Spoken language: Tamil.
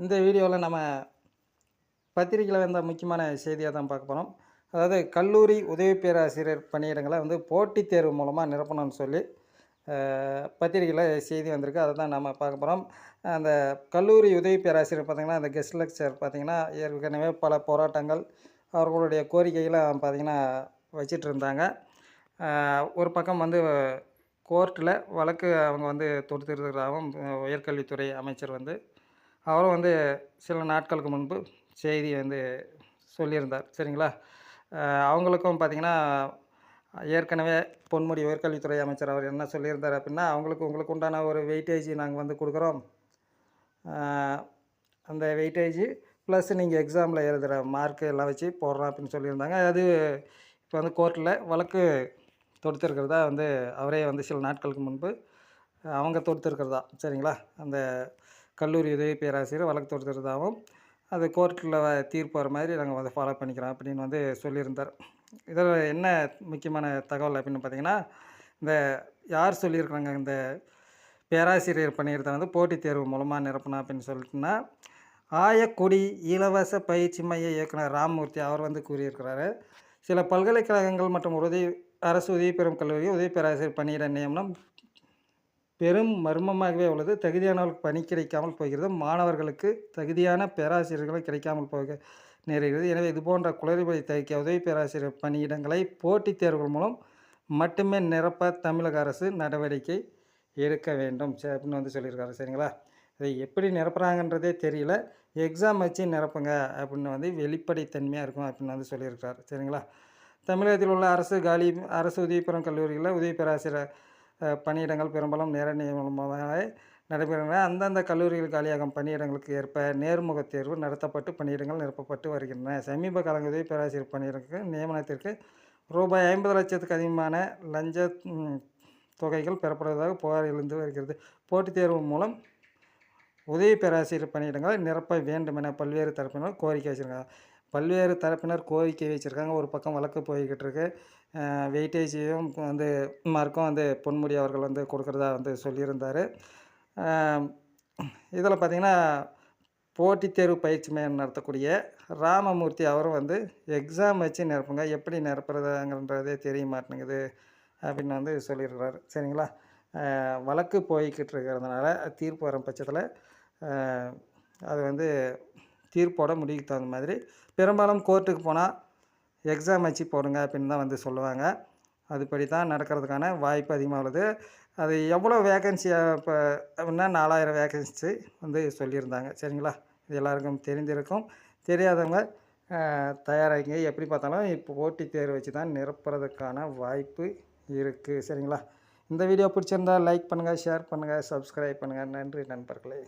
இந்த வீடியோவில் நம்ம பத்திரிக்கையில் வந்த முக்கியமான செய்தியாக தான் பார்க்க போகிறோம். அதாவது கல்லூரி உதவி பேராசிரியர் பணியிடங்களை வந்து போட்டித் தேர்வு மூலமாக நிரப்பணும்னு சொல்லி பத்திரிகையில் பத்திரிக்கையில் செய்தி வந்திருக்கு. அதை தான் நம்ம பார்க்க போகிறோம். அந்த கல்லூரி உதவி பேராசிரியர் பார்த்திங்கன்னா அந்த கெஸ்ட் லெக்சர் பார்த்திங்கன்னா ஏற்கனவே பல போராட்டங்கள் அவர்களுடைய கோரிக்கைகளை பார்த்திங்கன்னா வச்சிட்டு இருந்தாங்க. ஒரு பக்கம் வந்து கோர்ட்டில் வழக்கு அவங்க வந்து தொடுத்துருக்கிறதாகவும் உயர்கல்வித்துறை அமைச்சர் வந்து அவரும் வந்து சில நாட்களுக்கு முன்பு செய்தி வந்து சொல்லியிருந்தார். சரிங்களா? அவங்களுக்கும் பார்த்திங்கன்னா ஏற்கனவே பொன்முடி உயர்கல்வித்துறை அமைச்சர் அவர் என்ன சொல்லியிருந்தார் அப்படின்னா அவங்களுக்கு உங்களுக்கு உண்டான ஒரு வெயிட்டேஜ் நாங்கள் வந்து கொடுக்குறோம். அந்த வெயிட்டேஜ் ப்ளஸ் நீங்கள் எக்ஸாமில் எழுதுகிற மார்க்கு எல்லாம் வச்சு போடுறோம் அப்படின்னு சொல்லியிருந்தாங்க. அது இப்போ வந்து கோர்ட்டில் வழக்கு தொடுத்திருக்கிறதா வந்து அவரே வந்து சில நாட்களுக்கு முன்பு அவங்க தொடுத்திருக்கிறதா. சரிங்களா? அந்த கல்லூரி உதவி பேராசிரியர் வழக்கு தொடுத்திருந்தாவும் அது கோர்ட்டில் தீர்ப்பு வர மாதிரி நாங்கள் வந்து ஃபாலோ பண்ணிக்கிறோம் அப்படின்னு வந்து சொல்லியிருந்தார். இதில் என்ன முக்கியமான தகவல் அப்படின்னு பார்த்தீங்கன்னா இந்த யார் சொல்லியிருக்கிறாங்க இந்த பேராசிரியர் பணியிடத்தை வந்து போட்டித் தேர்வு மூலமாக நிரப்பணும் அப்படின்னு சொல்லிட்டுன்னா ஆயக்குடி இலவச பயிற்சி மைய இயக்குனர் ராமமூர்த்தி அவர் வந்து கூறியிருக்கிறாரு. சில பல்கலைக்கழகங்கள் மற்றும் உதவி அரசு உதவி பெறும் கல்லூரி உதவி பேராசிரியர் பணியிட நியமனம் பெரும் மர்மமாகவே உள்ளது. தகுதியானவர்களுக்கு பணி கிடைக்காமல் போகிறது. மாணவர்களுக்கு தகுதியான பேராசிரியர்களும் கிடைக்காமல் போக நேருகிறது எனவே இதுபோன்ற குளறுபடி தவிர்க்க உதவி பேராசிரியர் பணியிடங்களை போட்டித் தேர்வுகள் மூலம் மட்டுமே நிரப்ப தமிழக அரசு நடவடிக்கை எடுக்க வேண்டும். சரி அப்படின்னு வந்து சொல்லியிருக்காரு. சரிங்களா? இதை எப்படி நிரப்புறாங்கன்றதே தெரியல. எக்ஸாம் வச்சு நிரப்புங்க அப்படின்னு வந்து வெளிப்படைத்தன்மையாக இருக்கும் அப்படின்னு வந்து சொல்லியிருக்காரு சரிங்களா? தமிழகத்தில் உள்ள அரசு காலி அரசு உதவி பெறும் கல்லூரிகளில் உதவி பேராசிரியர் பணியிடங்கள் பெரும்பாலும் நேர நியமனமாக நடைபெறுகின்றன. அந்தந்த கல்லூரிகள் காலியாகும் பணியிடங்களுக்கு ஏற்ப நேர்முக தேர்வு நடத்தப்பட்டு பணியிடங்கள் நிரப்பப்பட்டு வருகின்றன. சமீப காலங்களில் உதவி பேராசிரியர் பணியிடங்களுக்கு நியமனத்திற்கு ரூபாய் ஐம்பது லட்சத்துக்கு அதிகமான லஞ்ச தொகைகள் பெறப்படுவதாக புகார் எழுந்து வருகிறது. போட்டித் தேர்வு மூலம் உதவி பேராசிரியர் பணியிடங்களை நிரப்ப வேண்டும் என பல்வேறு தரப்பினர் கோரிக்கை வச்சிருக்காங்க பல்வேறு தரப்பினர் கோரிக்கை வச்சுருக்காங்க. ஒரு பக்கம் வழக்கு போய்கிட்டு இருக்கு வெயிட்டேஜையும் வந்து மார்க்கும் வந்து பொன்முடி அவர்கள் வந்து கொடுக்குறதா வந்து சொல்லியிருந்தார். இதில் பார்த்திங்கன்னா போட்டித் தேர்வு பயிற்சி மையம் நடத்தக்கூடிய ராமமூர்த்தி அவரும் வந்து எக்ஸாம் வச்சு நிரப்புங்க. எப்படி நிரப்புறதுங்கிறதே தெரிய மாட்டேங்குது அப்படின்னு வந்து சொல்லியிருக்கிறாரு. சரிங்களா? வழக்கு போய்கிட்டு இருக்கிறதுனால தீர்ப்பு வரும் பட்சத்தில் அது வந்து தீர்ப்போட முடிவுக்கு தகுந்த மாதிரி. பெரும்பாலும் கோர்ட்டுக்கு போனால் எக்ஸாம் வச்சு போடுங்க அப்படின்னு தான் வந்து சொல்லுவாங்க. அதுபடி தான் நடக்கிறதுக்கான வாய்ப்பு அதிகமாக உள்ளது. அது எவ்வளோ வேகன்சி இப்போ அப்படின்னா நாலாயிரம் வேகன்சி வந்து சொல்லியிருந்தாங்க. சரிங்களா? இது எல்லாருக்கும் தெரிந்திருக்கும். தெரியாதவங்க தயாராகிங்க. எப்படி பார்த்தாலும் இப்போ போட்டித் தேர்வு வச்சு தான் நிரப்புறதுக்கான வாய்ப்பு இருக்குது சரிங்களா? இந்த வீடியோ பிடிச்சிருந்தா லைக் பண்ணுங்கள் ஷேர் பண்ணுங்கள் சப்ஸ்கிரைப் பண்ணுங்கள் நன்றி நண்பர்களே.